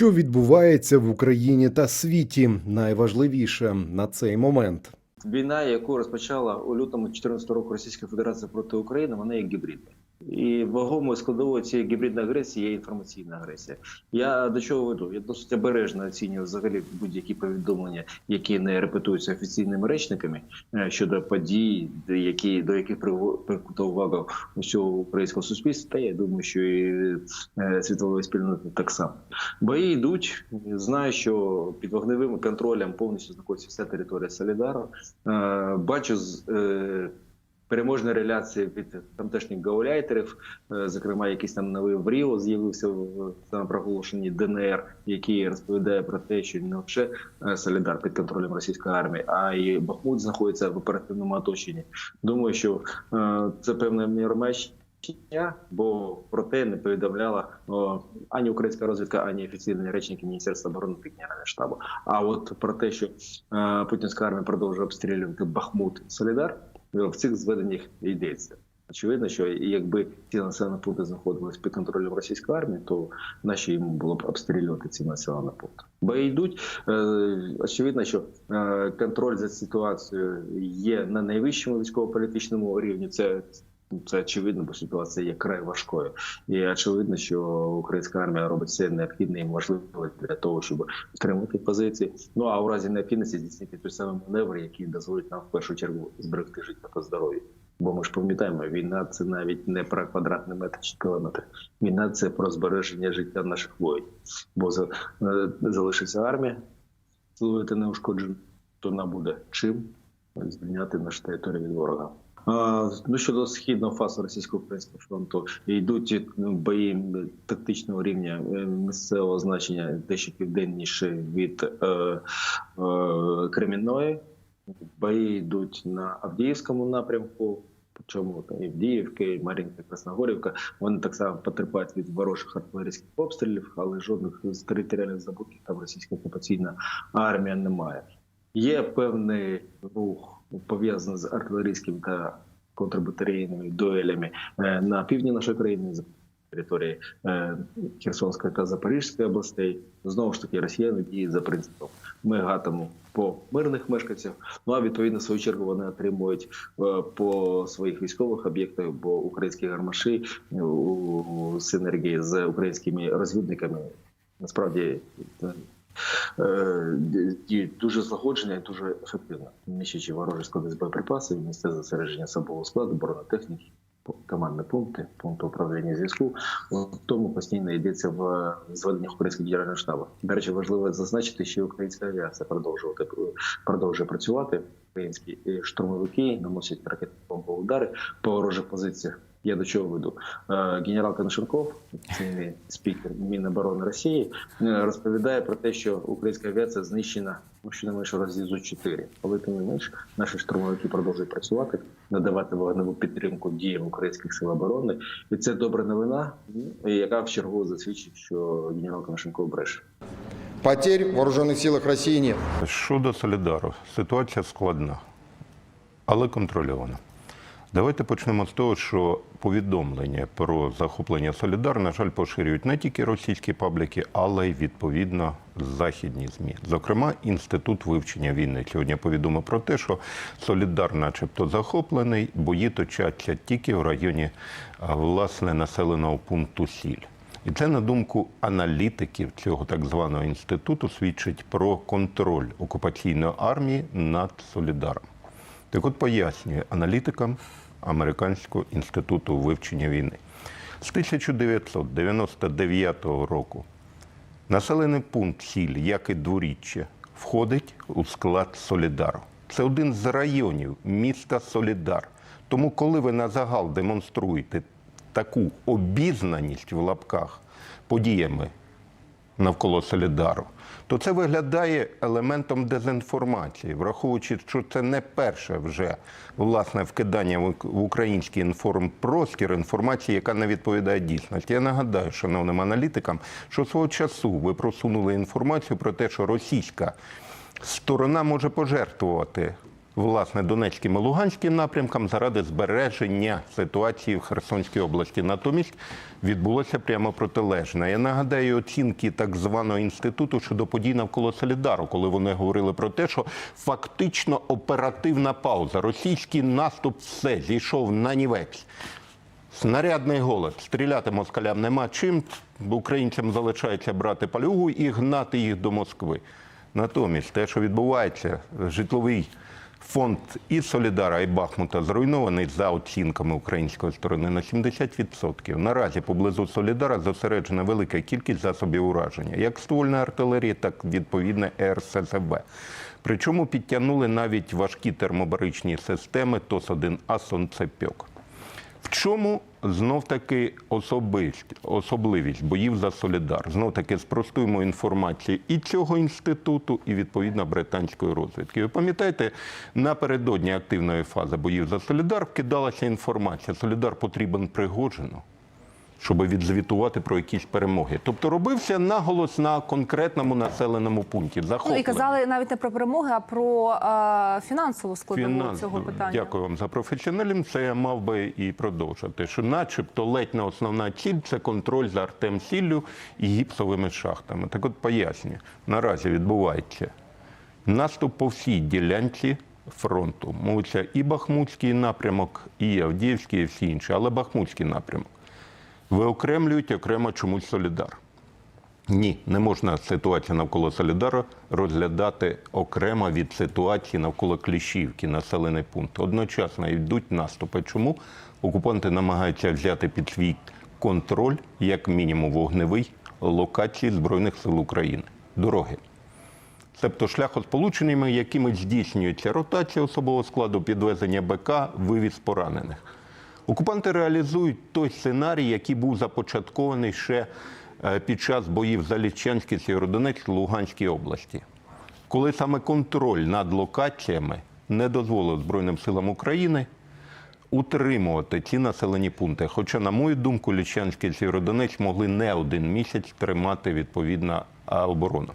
Що відбувається в Україні та світі? Найважливіше на цей момент. Війна, яку розпочала у лютому 2014 року Російська Федерація проти України, вона є гібридна. І вагомою складовою цієї гібридної агресії є інформаційна агресія. Я до чого веду? Я досить обережно оцінюю взагалі будь-які повідомлення, які не репетуються офіційними речниками е, щодо подій, які до яких прикута увага усього українського суспільства. Та я думаю, що і е, світової спільноти так само. Бої йдуть. Знаю, що під вогневим контролем повністю знаходиться вся територія Солідару. Е, Бачу з переможні реляції від тамтешніх гауляйтерів, е, зокрема, якийсь там новий в з'явився в самопроголошенні ДНР, який розповідає про те, що не лише е, Солідар під контролем російської армії, а й Бахмут знаходиться в оперативному оточенні. Думаю, що е, це певне міромеч. Бо про те не повідомляла о, ані українська розвідка, ані офіційні речники Міністерства оборони Генерального штабу. А от про те, що е, путінська армія продовжує обстрілювати Бахмут Солідар, в цих зведеннях йдеться. Очевидно, що якби ці населені пункти знаходились під контролем російської армії, то наші йому було б обстрілювати ці населені пункти. Бо йдуть. Е, очевидно, що е, контроль за ситуацією є на найвищому військово-політичному рівні. Це це очевидно, бо ситуація є край важкою. І очевидно, що українська армія робить все необхідне і можливе для того, щоб втримати позиції. Ну а у разі необхідності здійснити той самий маневр, який дозволить нам в першу чергу зберегти життя та здоров'я. Бо ми ж пам'ятаємо, війна це навіть не про квадратний метр чи кілометр. Війна це про збереження життя наших воїнів. Бо е, залишиться армія, служити неушкоджено, то нам буде чим звільняти нашу територію від ворога. Ну щодо східного фасу російсько-українського фронту йдуть ну, бої тактичного рівня е, місцевого значення дещо південніше від е, е, Кремінної. Бої йдуть на Авдіївському напрямку. Причому там Авдіївка, Мар'їнка, Красногорівка. Вони так само потерпають від ворожих артилерійських обстрілів, але жодних з територіальних забутків там російська окупаційна армія не має. Є певний рух пов'язаний з артилерійським та контрбатарейними дуелями е, на півдні нашої країни, території е, Херсонської та Запорізької областей. Знову ж таки, росіяни діють за принципом. Ми гатимо по мирних мешканцях. Ну а відповідно свою чергу вони отримують е, по своїх військових об'єктах, бо українські гармаші у синергії з українськими розвідниками насправді е, е, дуже злагоджено і дуже ефективно, міщачи ворожі склади з боєприпасів, місце зосередження особового складу, бронетехніки, командні пункти, пункти управління зв'язку. В тому постійно йдеться в зведеннях українського генерального штабу. До речі, важливо зазначити, що українська авіація продовжувати продовжує працювати. Українські штурмовики наносять ракетно удари по ворожих позиціях. Я до чого веду? Е, Генерал Коношенков, це спікер Міноборони Росії, е, розповідає про те, що українська авіація знищена ну, щонайменше разів зо чотири. Але тим не менш, наші штурмовики продовжують працювати, надавати вогневу підтримку діям українських сил оборони. І це добра новина, яка в чергу засвідчить, що генерал Коношенков бреше. Потерь в вооруженных силах России нет. Щодо Солідару, ситуація складна, але контрольована. Давайте почнемо з того, що повідомлення про захоплення Солідар, на жаль, поширюють не тільки російські пабліки, але й відповідно західні змі. Зокрема, інститут вивчення війни сьогодні повідомив про те, що Солідар, начебто, захоплений, бої точаться тільки в районі власне населеного пункту Сіль. І це, на думку аналітиків цього так званого інституту, свідчить про контроль окупаційної армії над Солідаром. Так от пояснює аналітикам Американського інституту вивчення війни. З 1999 року населений пункт Сіль, як і дворіччя, входить у склад Солідару. Це один з районів міста Солідар. Тому, коли ви на загал демонструєте таку обізнаність в лапках подіями навколо Солідару, то це виглядає елементом дезінформації, враховуючи, що це не перше вже власне вкидання в український інформпростір інформації, яка не відповідає дійсності. Я нагадаю, шановним аналітикам, що свого часу ви просунули інформацію про те, що російська сторона може пожертвувати власне Донецьким і Луганським напрямкам заради збереження ситуації в Херсонській області. Натомість відбулося прямо протилежне. Я нагадаю оцінки так званого інституту щодо подій навколо Солідару, коли вони говорили про те, що фактично оперативна пауза, російський наступ все зійшов на нівець. Снарядний голод. Стріляти москалям нема чим. Українцям залишається брати палюгу і гнати їх до Москви. Натомість те, що відбувається, житловий фонд і Солідара, і Бахмута зруйнований за оцінками української сторони на 70%. Наразі поблизу Солідара зосереджена велика кількість засобів ураження, як ствольної артилерії, так відповідне РСЗВ. Причому підтягнули навіть важкі термобаричні системи ТОС-1А «Сонцепьок». В чому знов таки особливість боїв за Солідар? Знов таки спростуємо інформацію і цього інституту, і відповідно британської розвідки. Ви пам'ятаєте, напередодні активної фази боїв за Солідар вкидалася інформація. Солідар потрібен Пригожину, щоб відзвітувати про якісь перемоги. Тобто робився наголос на конкретному населеному пункті. Ну, і казали навіть не про перемоги, а про е, фінансову складову Фінанс- цього питання. Дякую вам за професіоналізм. Це я мав би і продовжити. Що, начебто, ледь не основна ціль це контроль за Артем-Сіллю і гіпсовими шахтами. Так от пояснюю, наразі відбувається наступ по всій ділянці фронту. Мовиться і Бахмутський напрямок, і Авдіївський, і всі інші, але Бахмутський напрямок. Виокремлюють окремо чомусь Солідар. Ні, не можна ситуацію навколо Солідара розглядати окремо від ситуації навколо Кліщівки, населений пункт. Одночасно йдуть наступи. Чому окупанти намагаються взяти під свій контроль, як мінімум вогневий, локації Збройних сил України, дороги. Тобто шляхосполученнями, якими здійснюється ротація особового складу, підвезення БК, вивіз поранених. Окупанти реалізують той сценарій, який був започаткований ще е, під час боїв за Лічанській, Сєвєродонецькій, Луганській області. Коли саме контроль над локаціями не дозволив Збройним силам України утримувати ці населені пункти. Хоча, на мою думку, Лічанський і Сєвєродонецьк могли не один місяць тримати відповідно а, оборону.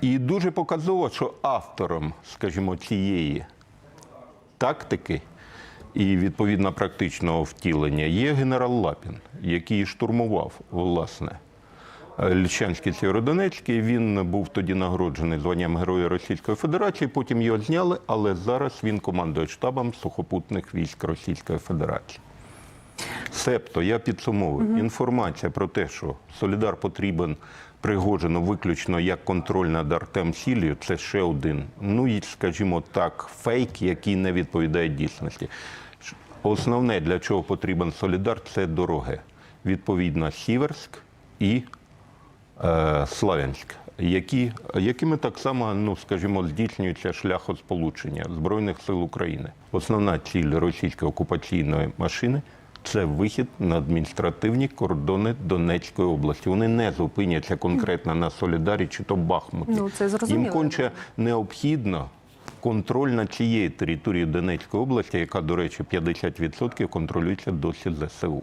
І дуже показово, що автором, скажімо, цієї тактики і відповідно практичного втілення є генерал Лапін, який штурмував власне Лічанський Сєвєродонецький. Він був тоді нагороджений званням Героя Російської Федерації. Потім його зняли, але зараз він командує штабом сухопутних військ Російської Федерації. Себто я підсумовую інформація про те, що Солідар потрібен Пригожину виключно як контроль над Артем Сілію, це ще один. Ну і, скажімо так, фейк, який не відповідає дійсності. Основне, для чого потрібен Солідар, це дороги. Відповідно, Сіверськ і е, Славянськ, які, якими так само, ну скажімо, здійснюється шляхосполучення Збройних сил України. Основна ціль російської окупаційної машини це вихід на адміністративні кордони Донецької області. Вони не зупиняться конкретно на Солідарі чи то Бахмуті. Ну, це зрозуміло. Їм конче необхідно контроль над цією територією Донецької області, яка, до речі, 50% контролюється досі ЗСУ.